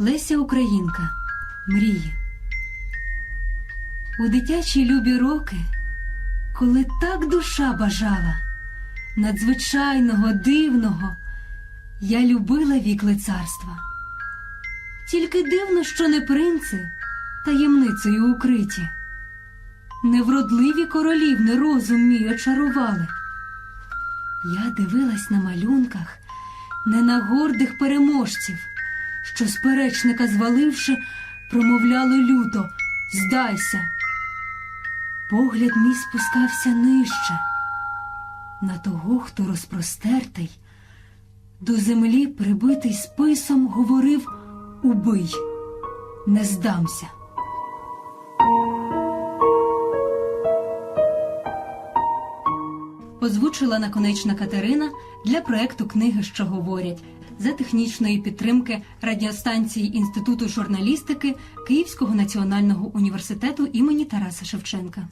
Леся Українка. Мрії. У дитячі любі роки, коли так душа бажала, надзвичайного, дивного, я любила вік лицарства. Тільки дивно, що не принци таємницею укриті. Невродливі королівни розум мій очарували. Я дивилась на малюнках, не на гордих переможців, що сперечника зваливши, промовляли люто Здайся. Погляд мій спускався нижче, на того, хто розпростертий, до землі прибитий списом говорив Убий, не здамся. Озвучила наконечна Катерина для проекту Книги, що говорять за технічної підтримки радіостанції Інституту журналістики Київського національного університету імені Тараса Шевченка.